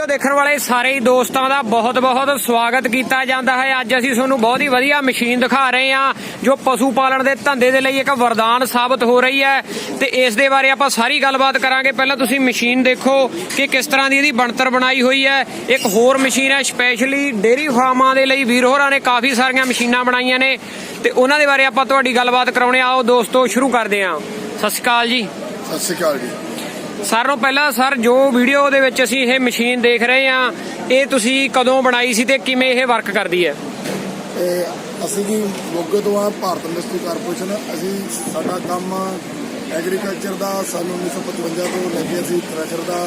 Video ਦੇਖਣ ਵਾਲੇ ਸਾਰੇ ਹੀ ਦੋਸਤਾਂ ਦਾ ਬਹੁਤ-ਬਹੁਤ ਸਵਾਗਤ ਕੀਤਾ ਜਾਂਦਾ ਹੈ। ਅੱਜ ਅਸੀਂ ਤੁਹਾਨੂੰ ਬਹੁਤ ਹੀ ਵਧੀਆ ਮਸ਼ੀਨ ਦਿਖਾ ਰਹੇ ਹਾਂ, ਜੋ ਪਸ਼ੂ ਪਾਲਣ ਦੇ ਧੰਦੇ ਦੇ ਲਈ ਇੱਕ ਵਰਦਾਨ ਸਾਬਤ ਹੋ ਰਹੀ ਹੈ। ਤੇ ਇਸ ਦੇ ਬਾਰੇ ਆਪਾਂ ਸਾਰੀ ਗੱਲਬਾਤ ਕਰਾਂਗੇ। ਪਹਿਲਾਂ ਤੁਸੀਂ ਮਸ਼ੀਨ ਦੇਖੋ ਕਿ ਕਿਸ ਤਰ੍ਹਾਂ ਦੀ ਇਹਦੀ ਬਣਤਰ ਬਣਾਈ ਹੋਈ ਹੈ। ਇੱਕ ਹੋਰ ਮਸ਼ੀਨ ਹੈ ਸਪੈਸ਼ਲੀ ਡੇਰੀ ਫਾਰਮਾਂ ਦੇ ਲਈ ਵੀਰ ਹੋਰਾਂ ਨੇ ਕਾਫੀ ਸਾਰੀਆਂ ਮਸ਼ੀਨਾਂ ਬਣਾਈਆਂ ਨੇ। ਤੇ ਉਹਨਾਂ ਦੇ ਬਾਰੇ ਆਪਾਂ ਤੁਹਾਡੀ ਗੱਲਬਾਤ ਕਰਾਉਣੇ ਆਓ ਦੋਸਤੋ, ਸ਼ੁਰੂ ਕਰਦੇ ਹਾਂ। ਸਤਿ ਸ਼੍ਰੀ ਅਕਾਲ ਜੀ। ਸਤਿ ਸ਼੍ਰੀ ਅਕਾਲ ਜੀ। ਸਾਰਿਆਂ ਪਹਿਲਾਂ ਸਰ, ਜੋ ਵੀਡੀਓ ਦੇ ਵਿੱਚ ਅਸੀਂ ਇਹ ਮਸ਼ੀਨ ਦੇਖ ਰਹੇ ਹਾਂ, ਇਹ ਤੁਸੀਂ ਕਦੋਂ ਬਣਾਈ ਸੀ ਤੇ ਕਿਵੇਂ ਇਹ ਵਰਕ ਕਰਦੀ ਹੈ? ਇਹ ਅਸੀਂ ਜੀ ਮੋਗੇ ਤੋਂ ਆ, ਭਾਰਤ ਇੰਡਸਟਰੀ ਕਾਰਪੋਰੇਸ਼ਨ, ਅਸੀਂ ਸਾਡਾ ਕੰਮ ਐਗਰੀਕਲਚਰ ਦਾ ਸਾਨੂੰ 1955 ਤੋਂ ਲੈ ਕੇ ਅਸੀਂ ਥ੍ਰੈਸ਼ਰ ਦਾ,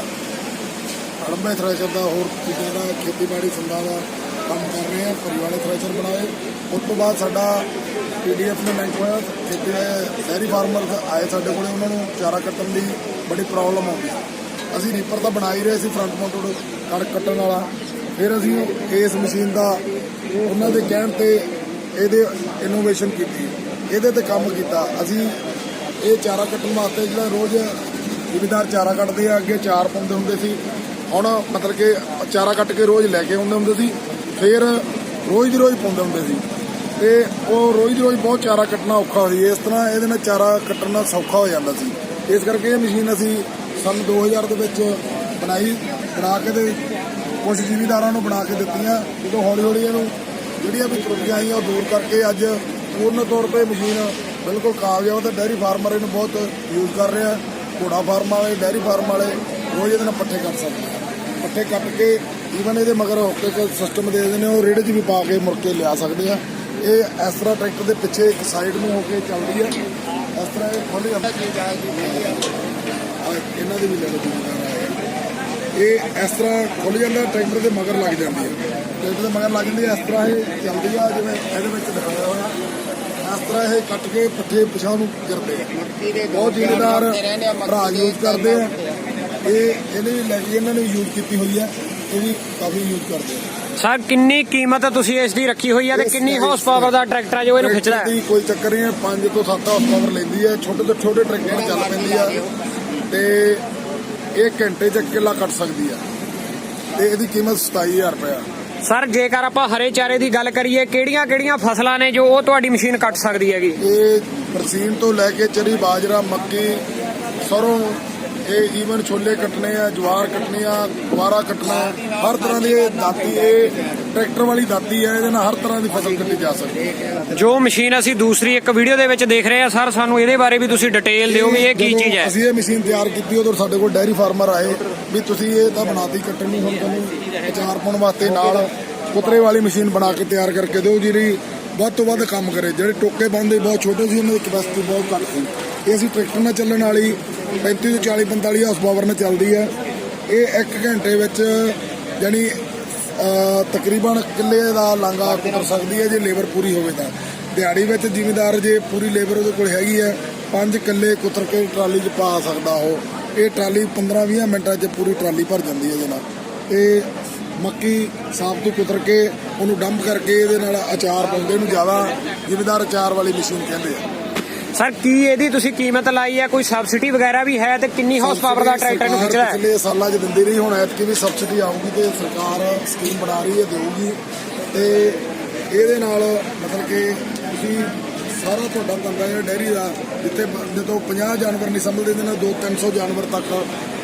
ਅੜੰਬੇ ਥ੍ਰੈਸ਼ਰ ਦਾ, ਹੋਰ ਚੀਜ਼ਾਂ ਦਾ, ਖੇਤੀਬਾੜੀ ਸੰਦਾਂ ਦਾ ਕੰਮ ਕਰ ਰਹੇ ਹਾਂ ਪਰੀ ਵਾਲੇ ਥ੍ਰੈਸ਼ਰ ਬਣਾਏ। ਉਸ ਤੋਂ ਬਾਅਦ ਸਾਡਾ ਪੀਡੀਐਫ ਨੇ ਲਿੰਕ ਹੋਇਆ ਖੇਤੀ ਡੈਰੀ ਫਾਰਮਰ ਆਏ ਸਾਡੇ ਕੋਲੇ, ਉਹਨਾਂ ਨੂੰ ਚਾਰਾ ਕੱਟਣ ਦੀ ਬੜੀ ਪ੍ਰੋਬਲਮ ਆਉਂਦੀ ਅਸੀਂ ਰੀਪਰ ਤਾਂ ਬਣਾ ਹੀ ਰਹੇ ਸੀ ਫਰੰਟ ਮਾਊਂਟਡ ਕਣਕ ਕੱਟਣ ਵਾਲਾ। ਫਿਰ ਅਸੀਂ ਇਸ ਮਸ਼ੀਨ ਦਾ ਉਹਨਾਂ ਦੇ ਕਹਿਣ ਤੇ ਇਹਦੇ ਇਨੋਵੇਸ਼ਨ ਕੀਤੀ। ਇਹਦੇ ਤੇ ਕੰਮ ਕੀਤਾ। ਅਸੀਂ ਇਹ ਚਾਰਾ ਕੱਟਣ ਵਾਸਤੇ ਜਿਹੜਾ ਰੋਜ਼ ਜ਼ਿਮੀਦਾਰ ਚਾਰਾ ਕੱਟਦੇ ਆ, ਅੱਗੇ ਚਾਰ ਪਾਉਂਦੇ ਹੁੰਦੇ ਸੀ। ਹੁਣ ਮਤਲਬ ਕਿ ਚਾਰਾ ਕੱਟ ਕੇ ਰੋਜ਼ ਲੈ ਕੇ ਆਉਂਦੇ ਹੁੰਦੇ ਸੀ। ਫਿਰ ਰੋਜ਼ ਦੀ ਰੋਜ਼ ਪਾਉਂਦੇ ਹੁੰਦੇ ਸੀ। ਤੇ ਉਹ ਰੋਜ਼ ਦੀ ਰੋਜ਼ ਬਹੁਤ ਚਾਰਾ ਕੱਟਣਾ ਔਖਾ ਸੀ। ਇਸ ਤਰ੍ਹਾਂ ਇਹਦੇ ਨਾਲ ਚਾਰਾ ਕੱਟਣਾ ਸੌਖਾ ਹੋ ਜਾਂਦਾ ਸੀ। ਇਸ ਕਰਕੇ ਇਹ ਮਸ਼ੀਨ ਅਸੀਂ ਸੰਨ 2000 ਦੇ ਵਿੱਚ ਬਣਾਈ, ਬਣਾ ਕੇ ਦੇ ਕੁਝ ਜ਼ਿਮੀਦਾਰਾਂ ਨੂੰ ਬਣਾ ਕੇ ਦਿੱਤੀਆਂ, ਜਦੋਂ ਹੌਲੀ ਹੌਲੀ ਇਹਨੂੰ ਜਿਹੜੀਆਂ ਵੀ ਤਰੁੱਟੀਆਂ ਆਈਆਂ ਉਹ ਦੂਰ ਕਰਕੇ ਅੱਜ ਪੂਰਨ ਤੌਰ ਤੇ ਮਸ਼ੀਨ ਬਿਲਕੁਲ ਕਾਮਯਾਬ ਤੇ ਡੈਰੀ ਫਾਰਮਰ ਇਹਨੂੰ ਬਹੁਤ ਯੂਜ਼ ਕਰ ਰਿਹਾ ਘੋੜਾ ਫਾਰਮ ਵਾਲੇ, ਡੈਰੀ ਫਾਰਮ ਵਾਲੇ ਰੋਜ਼ ਇਹਦੇ ਨਾਲ ਪੱਠੇ ਕੱਟ ਸਕਦੇ ਪੱਠੇ ਕੱਟ ਕੇ ਈਵਨ ਇਹਦੇ ਮਗਰ ਹੁੱਕ ਸਿਸਟਮ ਦੇ ਦਿੰਦੇ ਨੇ ਉਹ ਰੇੜੇ 'ਚ ਵੀ ਪਾ ਕੇ ਮੁੜ ਕੇ ਲਿਆ ਸਕਦੇ ਆ। ਇਹ ਇਸ ਤਰ੍ਹਾਂ ਟਰੈਕਟਰ ਦੇ ਪਿੱਛੇ ਇੱਕ ਸਾਈਡ ਨੂੰ ਹੋ ਕੇ ਚੱਲਦੀ ਹੈ। ਇਸ ਤਰ੍ਹਾਂ ਇਹ ਖੁੱਲ ਜਾਂਦਾ ਇਹਨਾਂ ਦੇ ਵੀ ਲੈ ਲਓ ਇਹ ਇਸ ਤਰ੍ਹਾਂ ਖੁੱਲ ਜਾਂਦਾ ਟਰੈਕਟਰ ਦੇ ਮਗਰ ਲੱਗ ਜਾਂਦੀ ਹੈ। ਟਰੈਕਟਰ ਦੇ ਮਗਰ ਲੱਗ ਜਾਂਦੀ ਹੈ, ਇਸ ਤਰ੍ਹਾਂ ਇਹ ਚੱਲਦੀ ਆ, ਜਿਵੇਂ ਇਹਦੇ ਵਿੱਚ ਦਿਖਾਇਆ ਹੋਇਆ। ਇਸ ਤਰ੍ਹਾਂ ਇਹ ਕੱਟ ਕੇ ਪੱਠੇ ਪਿਛਾਂ ਨੂੰ ਗਿਰਦੇ ਆ। ਬਹੁਤ ਜ਼ਿੰਮੇਦਾਰ ਭਰਾ ਯੂਜ਼ ਕਰਦੇ ਆ। ਇਹ ਇਹਨੇ ਵੀ ਲੈ ਕੇ, ਇਹਨਾਂ ਨੇ ਯੂਜ਼ ਕੀਤੀ ਹੋਈ ਹੈ। ਇਹ ਵੀ ਕਾਫੀ ਯੂਜ਼ ਕਰਦੇ ਆ। ਸਰ ਕਿੰਨੀ ਕੀਮਤ ਤੁਸੀਂ ਇਸ ਦੀ ਰੱਖੀ ਹੋਈ ਹੈ ਤੇ ਕਿੰਨੀ ਹਾਰਸ ਪਾਵਰ ਦਾ ਟਰੈਕਟਰ ਹੈ ਜੋ ਇਹਨੂੰ ਖਿੱਚਦਾ ਹੈ? ਕੋਈ ਚੱਕਰ ਨਹੀਂ ਹੈ 5 ਤੋਂ 7 ਹਾਰਸ ਪਾਵਰ ਲੈਂਦੀ ਹੈ ਛੋਟੇ ਤੋਂ ਛੋਟੇ ਟਰੈਕਟਰ ਚੱਲ ਪੈਂਦੀ ਆ ਤੇ ਇਹ ਘੰਟੇ ਚ ਕਿੱਲਾ ਕੱਟ ਸਕਦੀ ਆ। ਤੇ ਇਹਦੀ ਕੀਮਤ 27000 ਰੁਪਏ ਆ ਸਰ ਜੇਕਰ ਆਪਾਂ ਹਰੇ ਚਾਰੇ ਦੀ ਗੱਲ ਕਰੀਏ ਕਿਹੜੀਆਂ ਕਿਹੜੀਆਂ ਫਸਲਾਂ ਨੇ ਜੋ ਉਹ ਤੁਹਾਡੀ ਮਸ਼ੀਨ ਕੱਟ ਸਕਦੀ ਹੈਗੀ? ਇਹ ਬਰਸੀਨ ਤੋਂ ਲੈ ਕੇ ਚਰੀ ਬਾਜਰਾ ਮੱਕੀ ਸਰੋਂ ਇਹ ਈਵਨ ਛੋਲੇ ਕੱਟਣੇ ਆ ਜਵਾਰ ਕੱਟਣੀ ਆ ਗੁਆਰਾ ਕੱਟਣਾ ਹਰ ਤਰ੍ਹਾਂ ਦੀ ਇਹ ਦਾਤੀ ਇਹ ਟਰੈਕਟਰ ਵਾਲੀ ਦਾਤੀ ਹੈ ਇਹਦੇ ਨਾਲ ਹਰ ਤਰ੍ਹਾਂ ਦੀ ਫਸਲ ਕੱਟੀ ਜਾ ਸਕਦੀ ਹੈ। ਜੋ ਮਸ਼ੀਨ ਅਸੀਂ ਦੂਸਰੀ ਇੱਕ ਵੀਡੀਓ ਦੇ ਵਿੱਚ ਦੇਖ ਰਹੇ ਹਾਂ ਸਰ ਸਾਨੂੰ ਇਹਦੇ ਬਾਰੇ ਵੀ ਤੁਸੀਂ ਡਿਟੇਲ ਦਿਓ ਵੀ ਇਹ ਕੀ ਚੀਜ਼ ਹੈ? ਅਸੀਂ ਇਹ ਮਸ਼ੀਨ ਤਿਆਰ ਕੀਤੀ ਉਦੋਂ ਸਾਡੇ ਕੋਲ ਡੈਰੀ ਫਾਰਮਰ ਆਏ ਵੀ ਤੁਸੀਂ ਇਹ ਤਾਂ ਬਣਾਤੀ ਕੱਟਣ ਨੂੰ ਹੁਣ ਤੁਹਾਨੂੰ ਅਚਾਰ ਪਾਉਣ ਵਾਸਤੇ ਨਾਲ ਕੁਤਰੇ ਵਾਲੀ ਮਸ਼ੀਨ ਬਣਾ ਕੇ ਤਿਆਰ ਕਰਕੇ ਦਿਓ ਜਿਹੜੀ ਵੱਧ ਤੋਂ ਵੱਧ ਕੰਮ ਕਰੇ। ਜਿਹੜੇ ਟੋਕੇ ਬੰਦੇ ਬਹੁਤ ਛੋਟੇ ਸੀ ਉਹਨਾਂ ਦੀ ਕਪੈਸਿਟੀ ਬਹੁਤ ਘੱਟ ਸੀ। ਇਹ ਅਸੀਂ ਟਰੈਕਟਰ ਨਾਲ ਚੱਲਣ ਵਾਲੀ 35 ਤੋਂ 40 45 ਹਾਰਸ ਪਾਵਰ ਨਾਲ ਚੱਲਦੀ ਹੈ। ਇਹ 1 ਘੰਟੇ ਵਿੱਚ ਜਾਨੀ ਤਕਰੀਬਨ ਕਿੱਲੇ ਦਾ ਲਾਂਗਾ ਕੁਤਰ ਸਕਦੀ ਹੈ ਜੇ ਲੇਬਰ ਪੂਰੀ ਹੋਵੇ ਤਾਂ। ਦਿਹਾੜੀ ਵਿੱਚ ਜ਼ਿਮੀਦਾਰ ਜੇ ਪੂਰੀ ਲੇਬਰ ਉਹਦੇ ਕੋਲ ਹੈਗੀ ਹੈ, ਪੰਜ ਕਿੱਲੇ ਕੁਤਰ ਕੇ ਟਰਾਲੀ 'ਚ ਪਾ ਸਕਦਾ ਉਹ। ਇਹ ਟਰਾਲੀ 15-20 ਮਿੰਟਾਂ 'ਚ ਪੂਰੀ ਟਰਾਲੀ ਭਰ ਜਾਂਦੀ ਹੈ ਜਨਾਬ ਤੇ ਮੱਕੀ ਸਾਫ਼ ਤੋਂ ਕੁਤਰ ਕੇ ਉਹਨੂੰ ਡੰਪ ਕਰਕੇ ਇਹਦੇ ਨਾਲ ਅਚਾਰ ਪਾਉਂਦੇ ਨੂੰ ਜ਼ਿਆਦਾ, ਜ਼ਿਮੀਦਾਰ ਅਚਾਰ ਵਾਲੀ ਮਸ਼ੀਨ ਕਹਿੰਦੇ ਆ। ਸਰ ਕੀ ਇਹਦੀ ਤੁਸੀਂ ਕੀਮਤ ਲਾਈ ਹੈ ਕੋਈ ਸਬਸਿਡੀ ਵਗੈਰਾ ਵੀ ਹੈ ਤੇ ਕਿੰਨੀ ਹਾਰਸ ਪਾਵਰ ਦਾ ਟਰੈਕਟਰ ਨੂੰ ਖਿੱਚਦਾ ਹੈ? ਪਿਛਲੇ ਸਾਲਾਂ 'ਚ ਦਿੰਦੀ ਰਹੀ ਹੁਣ ਐਤਕੀ ਵੀ ਸਬਸਿਡੀ ਆਊਗੀ ਤੇ ਸਰਕਾਰ ਸਕੀਮ ਬਣਾ ਰਹੀ ਹੈ ਦੇਊਗੀ। ਤੇ ਇਹਦੇ ਨਾਲ ਮਤਲਬ ਕਿ ਤੁਸੀਂ ਸਾਰਾ ਤੁਹਾਡਾ ਧੰਦਾ ਜਿਹੜਾ ਡੈਰੀ ਦਾ ਜਿੱਥੇ ਜਦੋਂ 50 ਜਾਨਵਰ ਨਹੀਂ ਸੰਭਲਦੇ ਨਾਲ 2-300 ਜਾਨਵਰ ਤੱਕ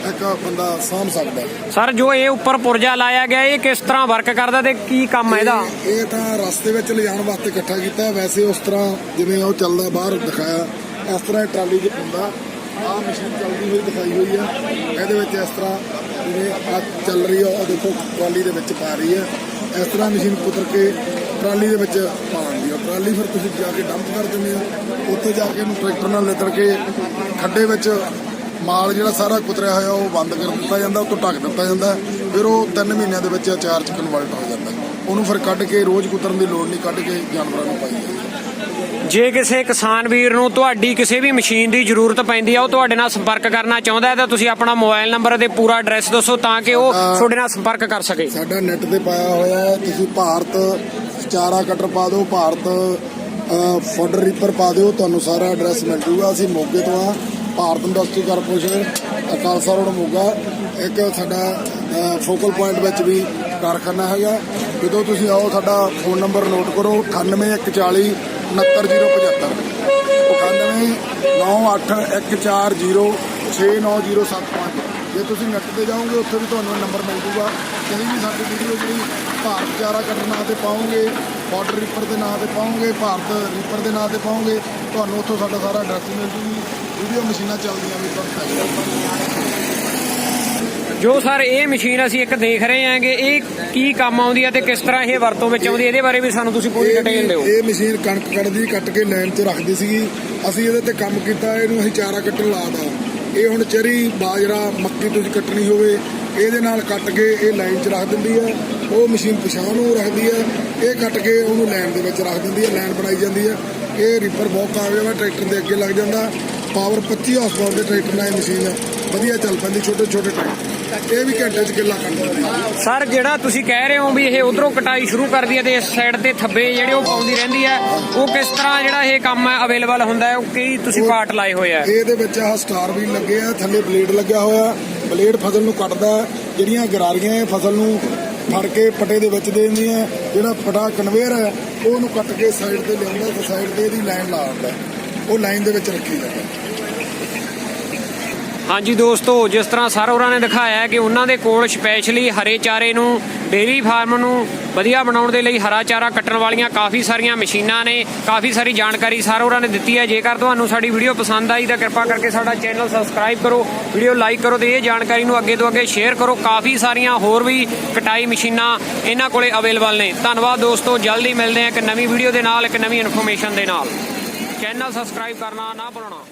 ਇੱਕ ਬੰਦਾ ਸਾਂਭ ਸਕਦਾ ਸਰ ਜੋ ਇਹ ਉੱਪਰ ਪੁਰਜਾ ਲਾਇਆ ਗਿਆ ਇਹ ਕਿਸ ਤਰ੍ਹਾਂ ਵਰਕ ਕਰਦਾ ਤੇ ਕੀ ਕੰਮ ਹੈ ਇਹਦਾ? ਇਹ- ਤਾਂ ਰਸਤੇ ਵਿੱਚ ਲਿਜਾਣ ਵਾਸਤੇ ਇਕੱਠਾ ਕੀਤਾ। ਵੈਸੇ ਉਸ ਤਰ੍ਹਾਂ ਜਿਵੇਂ ਉਹ ਚੱਲਦਾ ਬਾਹਰ ਦਿਖਾਇਆ। ਇਸ ਤਰ੍ਹਾਂ ਇਹ ਟਰਾਲੀ 'ਚ ਪਾਉਂਦਾ ਆਹ ਮਸ਼ੀਨ ਚੱਲਦੀ ਹੋਈ ਦਿਖਾਈ ਹੋਈ ਹੈ। ਇਹਦੇ ਵਿੱਚ ਇਸ ਤਰ੍ਹਾਂ ਜਿਵੇਂ ਆ ਚੱਲ ਰਹੀ ਹੈ ਉਹ ਦੇਖੋ ਟਰਾਲੀ ਦੇ ਵਿੱਚ ਪਾ ਰਹੀ ਹੈ। ਇਸ ਤਰ੍ਹਾਂ ਮਸ਼ੀਨ ਕੁਤਰ ਕੇ ਟਰਾਲੀ ਦੇ ਵਿੱਚ ਪਾਉਂਦੀ ਹੈ ਟਰਾਲੀ ਫਿਰ ਤੁਸੀਂ ਜਾ ਕੇ ਡੰਪ ਕਰ ਦਿੰਦੇ ਹੋ। ਉੱਥੇ ਜਾ ਕੇ ਇਹਨੂੰ ਟਰੈਕਟਰ ਨਾਲ ਲਿੱਤੜ ਕੇ ਖੱਡੇ ਵਿੱਚ ਮਾਲ ਜਿਹੜਾ ਸਾਰਾ ਕੁਤਰਿਆ ਹੋਇਆ ਉਹ ਬੰਦ ਕਰ ਦਿੱਤਾ ਜਾਂਦਾ ਉਹ ਤੋਂ ਢੱਕ ਦਿੱਤਾ ਜਾਂਦਾ। ਫਿਰ ਉਹ 3 ਮਹੀਨਿਆਂ ਦੇ ਵਿੱਚ ਅਚਾਰ ਚ ਕਨਵਰਟ ਹੋ ਜਾਂਦਾ। ਉਹਨੂੰ ਫਿਰ ਕੱਢ ਕੇ ਰੋਜ਼ ਕੁਤਰਨ ਦੀ ਲੋੜ ਨਹੀਂ ਕੱਢ ਕੇ ਜਾਨਵਰਾਂ ਨੂੰ ਪਾਈ ਜਾਂਦੀ। ਜੇ ਕਿਸੇ ਕਿਸਾਨ ਵੀਰ ਨੂੰ ਤੁਹਾਡੀ ਕਿਸੇ ਵੀ ਮਸ਼ੀਨ ਦੀ ਜ਼ਰੂਰਤ ਪੈਂਦੀ ਹੈ ਉਹ ਤੁਹਾਡੇ ਨਾਲ ਸੰਪਰਕ ਕਰਨਾ ਚਾਹੁੰਦਾ ਹੈ ਤਾਂ ਤੁਸੀਂ ਆਪਣਾ ਮੋਬਾਈਲ ਨੰਬਰ ਅਤੇ ਪੂਰਾ ਐਡਰੈਸ ਦੱਸੋ ਤਾਂ ਕਿ ਉਹ ਤੁਹਾਡੇ ਨਾਲ ਸੰਪਰਕ ਕਰ ਸਕੇ। ਸਾਡਾ ਨੈਟ ਤੇ ਪਾਇਆ ਹੋਇਆ ਹੈ ਤੁਸੀਂ ਭਾਰਤ ਚਾਰਾ ਕਟਰ ਪਾ ਦਿਓ, ਭਾਰਤ ਫੁੱਡ ਰੀਪਰ ਪਾ ਦਿਓ, ਤੁਹਾਨੂੰ ਸਾਰਾ ਐਡਰੈਸ ਮਿਲ ਜੂਗਾ। ਅਸੀਂ ਮੋਗੇ ਤੋਂ ਆ Bharat industry corporation Akalsa road Moga. ਇੱਕ ਸਾਡਾ ਫੋਕਲ ਪੁਆਇੰਟ ਵਿੱਚ ਵੀ ਕਾਰਖਾਨਾ ਹੈਗਾ। ਜਦੋਂ ਤੁਸੀਂ ਆਓ, ਸਾਡਾ ਫੋਨ ਨੰਬਰ ਨੋਟ ਕਰੋ 98140 69075 98140699075 ਜੇ ਤੁਸੀਂ ਨੈਟ ਤੇ ਜਾਓਗੇ ਉੱਥੇ ਵੀ ਤੁਹਾਨੂੰ ਨੰਬਰ ਮਿਲ ਜੂਗਾ। ਕਦੀ ਵੀ ਸਾਡੀ ਵੀਡੀਓ ਜਿਹੜੀ ਭਾਰਤ ਚਾਰਾ ਕੱਟਣ ਨਾਂ ਤੇ ਪਾਓਗੇ ਬਾਰਡਰ ਰੀਪਰ ਦੇ ਨਾਂ ਤੇ ਪਾਓਗੇ ਭਾਰਤ ਰੀਪਰ ਦੇ ਨਾਂ ਤੇ ਪਾਓਗੇ ਤੁਹਾਨੂੰ ਉੱਥੋਂ ਸਾਡਾ ਸਾਰਾ ਐਡਰੈਸ ਮਿਲ ਜੂਗੀ। ਵੀਡੀਓ ਮਸ਼ੀਨਾਂ ਚੱਲਦੀਆਂ ਵੀ ਚਾਹੀਦਾ ਜੋ ਸਰ ਇਹ ਮਸ਼ੀਨ ਅਸੀਂ ਇੱਕ ਦੇਖ ਰਹੇ ਹਾਂਗੇ ਇਹ ਕੀ ਕੰਮ ਆਉਂਦੀ ਹੈ ਤੇ ਕਿਸ ਤਰ੍ਹਾਂ ਇਹ ਵਰਤੋਂ ਵਿੱਚ ਆਉਂਦੀ ਹੈ ਇਹਦੇ ਬਾਰੇ ਵੀ ਸਾਨੂੰ ਤੁਸੀਂ ਪੂਰੀ ਡਿਟੇਲ ਦਿਓ। ਇਹ ਮਸ਼ੀਨ ਕਣਕ ਕੱਢਦੀ ਕੱਟ ਕੇ ਲਾਈਨ 'ਤੇ ਰੱਖਦੀ ਸੀਗੀ। ਅਸੀਂ ਇਹਦੇ ਤੇ ਕੰਮ ਕੀਤਾ ਇਹਨੂੰ ਅਸੀਂ ਚਾਰਾ ਕੱਟਣ ਲਾਦਾ ਇਹ ਹੁਣ ਚਰੀ, ਬਾਜਰਾ, ਮੱਕੀ ਤੁਸੀਂ ਕੱਟਣੀ ਹੋਵੇ, ਇਹਦੇ ਨਾਲ ਕੱਟ ਕੇ ਇਹ ਲਾਈਨ 'ਚ ਰੱਖ ਦਿੰਦੀ ਹੈ। ਉਹ ਮਸ਼ੀਨ ਪਿਛਾਂਹ ਨੂੰ ਰੱਖਦੀ ਹੈ। ਇਹ ਕੱਟ ਕੇ ਉਹਨੂੰ ਲਾਈਨ ਦੇ ਵਿੱਚ ਰੱਖ ਦਿੰਦੀ ਹੈ ਲਾਈਨ ਬਣਾਈ ਜਾਂਦੀ ਹੈ। ਇਹ ਰੀਪਰ ਬਹੁਤ ਕਾਮਯਾਬ ਹੈ, ਟਰੈਕਟਰ ਦੇ ਅੱਗੇ ਲੱਗ ਜਾਂਦਾ। ਪਾਵਰ 25 ਹਾਰਸ ਪਾਵਰ ਦੇ ਟਰੈਕਟਰ ਨਾਲ ਇਹ ਮਸ਼ੀਨ ਵਧੀਆ ਚੱਲ ਪੈਂਦੀ ਛੋਟੇ ਛੋਟੇ ਟਰੈਕਟਰ ਇਹ ਵੀ ਘੰਟੇ 'ਚ ਕਿੱਲਾ ਦਿੰਦੀ। ਹੈ ਸਰ ਜਿਹੜਾ ਤੁਸੀਂ ਕਹਿ ਰਹੇ ਹੋ ਵੀ ਇਹ ਉਧਰੋਂ ਕਟਾਈ ਸ਼ੁਰੂ ਕਰਦੀ ਹੈ ਤੇ ਇਸ ਸਾਈਡ ਤੇ ਥੱਬੇ ਜਿਹੜੇ ਉਹ ਪਾਉਂਦੀ ਰਹਿੰਦੀ ਹੈ ਉਹ ਕਿਸ ਤਰ੍ਹਾਂ ਜਿਹੜਾ ਇਹ ਕੰਮ ਹੈ ਅਵੇਲੇਬਲ ਹੁੰਦਾ ਹੈ ਉਹ ਕੀ ਤੁਸੀਂ ਪਾਰਟ ਲਾਏ ਹੋਏ ਆ ਇਹਦੇ ਵਿੱਚ ਆਹ ਸਟਾਰ ਵੀ ਲੱਗੇ ਆ ਥੱਲੇ ਬਲੇਡ ਲੱਗਿਆ ਹੋਇਆ ਬਲੇਡ ਫਸਲ ਨੂੰ ਕੱਟਦਾ। ਜਿਹੜੀਆਂ ਗਰਾਰੀਆਂ ਇਹ ਫਸਲ ਨੂੰ ਫੜ ਕੇ ਪਟੇ ਦੇ ਵਿੱਚ ਦੇ ਦਿੰਦੀਆਂ ਜਿਹੜਾ ਪਟਾ ਕਨਵੇਅਰ ਹੈ ਉਹ ਉਹਨੂੰ ਕੱਟ ਕੇ ਸਾਈਡ ਤੇ ਲਿਆਉਂਦਾ ਤੇ ਸਾਈਡ ਤੇ ਇਹਦੀ ਲਾਈਨ ਲਾ ਦਿੰਦਾ ਉਹ ਲਾਈਨ ਦੇ ਵਿੱਚ ਰੱਖੀ ਜਾਂਦਾ ਹਾਂਜੀ ਦੋਸਤੋ, ਜਿਸ ਤਰ੍ਹਾਂ ਸਰ ਹੋਰਾਂ ਨੇ ਦਿਖਾਇਆ ਕਿ ਉਹਨਾਂ ਦੇ ਕੋਲ ਸਪੈਸ਼ਲੀ ਹਰੇ ਚਾਰੇ ਨੂੰ ਡੇਰੀ ਫਾਰਮ ਨੂੰ ਵਧੀਆ ਬਣਾਉਣ ਦੇ ਲਈ ਹਰਾ ਚਾਰਾ ਕੱਟਣ ਵਾਲੀਆਂ ਕਾਫੀ ਸਾਰੀਆਂ ਮਸ਼ੀਨਾਂ ਨੇ। ਕਾਫੀ ਸਾਰੀ ਜਾਣਕਾਰੀ ਸਰ ਹੋਰਾਂ ਨੇ ਦਿੱਤੀ ਹੈ। ਜੇਕਰ ਤੁਹਾਨੂੰ ਸਾਡੀ ਵੀਡੀਓ ਪਸੰਦ ਆਈ ਤਾਂ ਕਿਰਪਾ ਕਰਕੇ ਸਾਡਾ ਚੈਨਲ ਸਬਸਕ੍ਰਾਈਬ ਕਰੋ ਵੀਡੀਓ ਲਾਈਕ ਕਰੋ ਤੇ ਇਹ ਜਾਣਕਾਰੀ ਨੂੰ ਅੱਗੇ ਤੋਂ ਅੱਗੇ ਸ਼ੇਅਰ ਕਰੋ। ਕਾਫੀ ਸਾਰੀਆਂ ਹੋਰ ਵੀ ਕਟਾਈ ਮਸ਼ੀਨਾਂ ਇਹਨਾਂ ਕੋਲੇ ਅਵੇਲੇਬਲ ਨੇ। ਧੰਨਵਾਦ ਦੋਸਤੋ, ਜਲਦੀ ਮਿਲਦੇ ਹਾਂ ਇੱਕ ਨਵੀਂ ਵੀਡੀਓ ਦੇ ਨਾਲ, ਇੱਕ ਨਵੀਂ ਇਨਫੋਰਮੇਸ਼ਨ ਦੇ ਨਾਲ। ਚੈਨਲ ਸਬਸਕ੍ਰਾਈਬ ਕਰਨਾ ਨਾ ਭੁੱਲਣਾ।